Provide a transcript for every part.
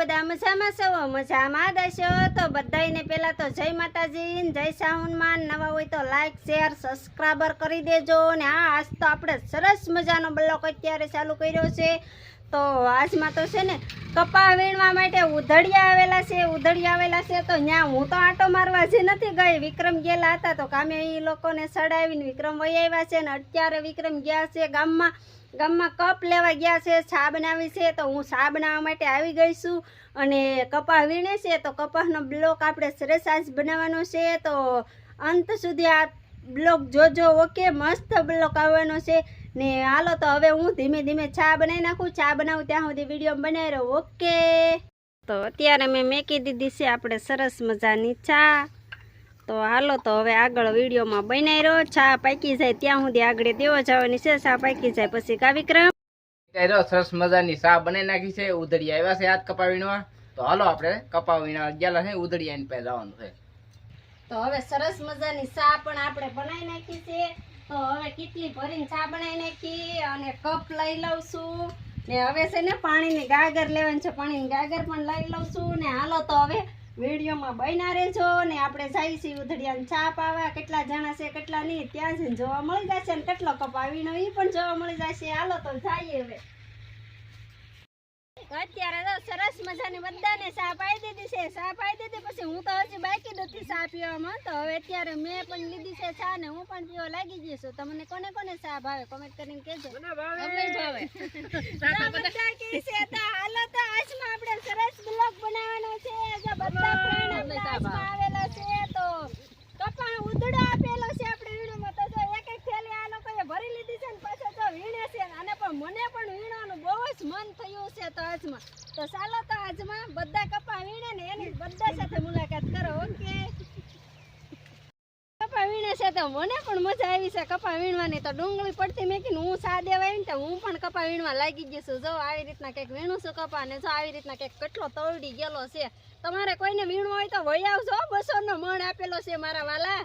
બધા મજામાં છો? મજામાં દેશો તો બધાયને પહેલાં તો જય માતાજી જય સાહુનમાં નવા હોય તો લાઈક શેર સબસ્ક્રાઈબર કરી દેજો. ને હા આજ તો આપણે સરસ મજાનો બ્લોક અત્યારે ચાલુ કર્યો છે. તો આજમાં તો છે ને કપા વીણવા માટે ઉધડિયા આવેલા છે, ઉધડિયા આવેલા છે. તો ત્યાં હું તો આંટો મારવા જે નથી ગઈ. વિક્રમ ગયેલા હતા તો કામે એ લોકોને સડાવીને વિક્રમ વહી આવ્યા છે ને અત્યારે વિક્રમ ગયા છે ગામમાં. ગામમાં કપ લેવા ગયા છે છા બનાવી છે, તો હું ચા બનાવવા માટે આવી ગઈ છું. અને કપાહ વીણે છે, તો કપાસનો બ્લોક આપણે સરસ બનાવવાનો છે. તો અંત સુધી આ બ્લોક જોજો, ઓકે? મસ્ત બ્લોક આવવાનો છે. ને હાલો, તો હવે હું ધીમે ધીમે ચા બનાવી નાખું. ચા બનાવું ત્યાં સુધી વીડિયો બનાવી રહ્યો ઓકે? તો અત્યારે મેં મેકી દીધી છે, આપણે સરસ મજાની ચા. તો હાલો તો હવે આગળ વિડીયોમાં બનાવી રહ્યો. ચા પાકી જાય ત્યાં સુધી આગળ દેવો જવાની છે. ચા પાકી જાય પછી કાવિક્રમ સરસ મજાની ચા બનાવી નાખી છે. ઉધડી આવ્યા છે હાથ કપા વીણવા તો હાલો આપણે કપા વીણવા ગયેલા છે. ઉધડી આવીને પહેલા જવાનું છે. તો હવે સરસ મજાની ચા પણ આપણે બનાવી નાખી છે. તો હવે કેટલી ભરીને ચા બનાવી નાખી? અને કપ લઈ લઉં છું. ને હવે છે ને પાણીની ગાગર લેવાની છે. પાણીની ગાગર પણ લઈ લઉં છું. ને હાલો તો હવે વિડીયોમાં બન્યા રહેજો ને આપણે જઈએ છીએ ઉધડિયાને છાપ આવા કેટલા જણા છે કેટલા નહીં ત્યાં જઈને જોવા મળી જશે ને કેટલો કપ આવીનો એ પણ જોવા મળી જશે. હાલો તો જઈએ હવે. અત્યારે તો સરસ મજાની બધાને ચા પાઈ દીધી છે. ચા પાઈ દીધી પછી હું તો હજી બાકી નથી ચા પીવામાં. તો હવે અત્યારે મેં પણ લીધી છે ચા ને હું પણ પીવા લાગી ગઈ છું. તમને કોને કોને ચા ભાવે? કોમેન્ટ કરીને કહેજો. અમને ભાવે તો બધા કહે છે તો હાલો તો આજમાં આપણે સરસ બ્લોગ બનાવવાનો છે જો બધા ફ્રેન્ડ આપણા આજમાં આવેલા છે તો કપા ઉધડો આપેલો છે આપણે વીણોમાં તો જો એક એક થેલી આ લોકોએ ભરી લીધી છે ને પાછો તો વીણે છે અને પણ મને પણ વીણવાનું બહુ જ મન થયું તો ચાલો તો આજમાં બધા કપા વીણે ને એની બધા સાથે મુલાકાત કરો, ઓકે? કપા વીણે છે તો મને પણ મજા આવી છે કપા વીણવાની તો ડુંગળી પડતી મેં હું સા દેવા તો હું પણ કપા વીણવા લાગી ગઈ છું. જો આવી રીતના કંઈક વીણું છું કપા ને જો આવી રીતના કંઈક કેટલો તવડી ગયેલો છે. તમારે કોઈને વીણવો હોય તો વહી આવજો બસો નો મણ આપેલો છે મારા વાલા.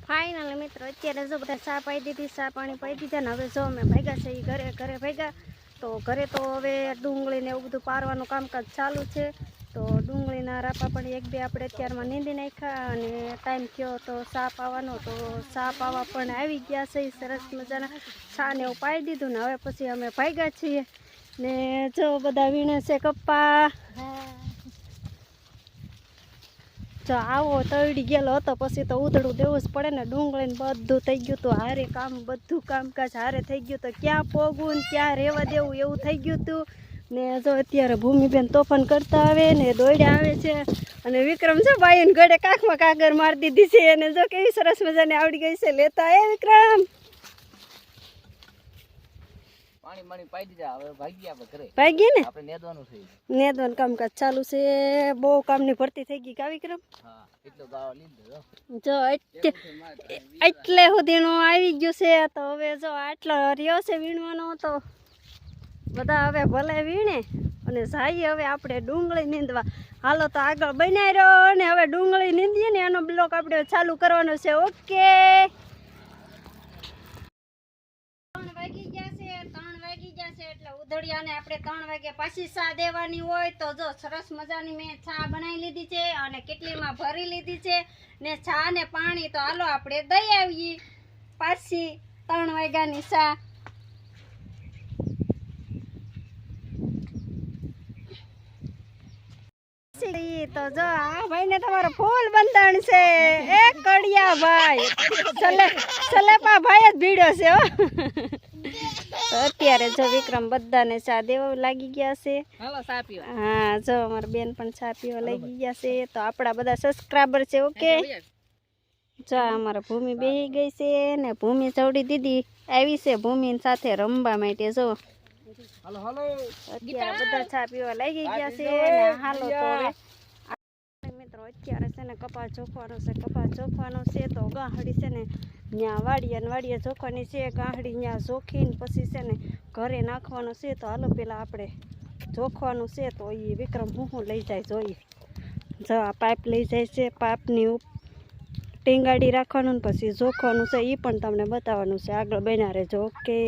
ફાઇનલ મિત્રો, અત્યારે જો બધા ચા પાઈ દીધી, ચા પાણી પાઈ દીધા ને હવે જો અમે ભેગા છે એ ઘરે ઘરે ભાગ્યા તો ઘરે તો હવે ડુંગળીને એવું બધું પારવાનું કામકાજ ચાલુ છે. તો ડુંગળીના રાપા પણ એક બે આપણે અત્યારમાં નીંદી નાખ્યા અને ટાઈમ થયો તો સા પાવાનો. તો સા પાવા પણ આવી ગયા છે, સરસ મજાના. છાને એવું પાઈ દીધું ને હવે પછી અમે ભાગ્યા છીએ. ને જો બધા વીણે છે કપ્પા. જો આવો તળી ગયેલો હતો, પછી તો ઉધડું દેવું જ પડે ને ડુંગળી બધું થઈ ગયું હતું હારે કામ, બધું કામકાજ હારે થઈ ગયું તો. ક્યાં પોગવું ને ક્યાં રહેવા દેવું એવું થઈ ગયું હતું ને જો અત્યારે ભૂમિબેન તોફાન કરતા આવે ને, દોડ્યા આવે છે. અને વિક્રમ છે ભાઈ ગળે કાંખમાં કાગર મારી દીધી છે. અને જો કેવી સરસ મજાની આવડી ગઈ છે. લેતા એ વિક્રમ. પાણી પાણી પાઈ દીધા. હવે ભાગી આપણે ઘરે. ભાગી ને? આપણે નેદવાનું છે નેદવાનું કામકાજ ચાલુ છે. બહુ કામની ભરતી થઈ ગઈ કા વિક્રમ? હા એટલો દાવા લીધો જો. એટલે સુધીનો આવી ગયું છે. તો હવે જો આટલો રહ્યો છે વીણવાનો તો બધા હવે ભલે વીણે અને જઈએ હવે આપણે ડુંગળી નીંદવા. હાલો તો આગળ બનાવી રહ્યો ને હવે ડુંગળી નીંદીએ ને એનો બ્લોક આપણે ચાલુ કરવાનો છે. ઓકે. વાગી ગયા છે ત્રણ વાગી ગયા છે એટલે ઉધડિયાને આપણે ત્રણ વાગે પાછી ચા દેવાની હોય તો જો સરસ મજાની મેં ચા બનાવી લીધી છે અને કેટલીમાં ભરી લીધી છે ને ચા ને પાણી તો હાલો આપણે દઈ આવીએ. પાછી ત્રણ વાગ્યાની ચા. તો જો આ ભાઈ ને તમારો ફૂલ બંધાણ છે. એક કડિયા ભાઈ સલે સલેપા ભાઈ જ ભીડ્યો છે અત્યારે જો વિક્રમ બધાને ચા દેવા લાગી ગયા છે. હા જો અમારા બેન પણ ચા પીવા લાગી ગયા છે. તો આપણા બધા સબસ્ક્રાઈબર છે ઓકે જો અમારા ભૂમિ બેહી ગઈ છે ને ભૂમિ ચવડી દીદી આવી છે ભૂમિ સાથે રમવા માટે જો. અત્યારે બધા ચા પીવા લાગી ગયા છે ને હાલો તો હવે મિત્રો અત્યારે છે ને કપા ચોખવાનો છે કપા ચોખવાનો છે તો ગાહડી છે ને ત્યાં વાડીએ ને વાડીએ ચોખવાની છે, ગાહડી ત્યાં ચોખીને પછી છે ને ઘરે નાખવાનું છે, તો હાલો પેલા આપણે જોખવાનું છે, તો એ વિક્રમ હું હું લઈ જાય જોઈએ. જો આ પાઇપ લઈ જાય છે, પાઇપની ટીંગાડી રાખવાનું ને પછી જોખવાનું છે એ પણ તમને બતાવવાનું છે. આગળ બનારે જો ઓકે.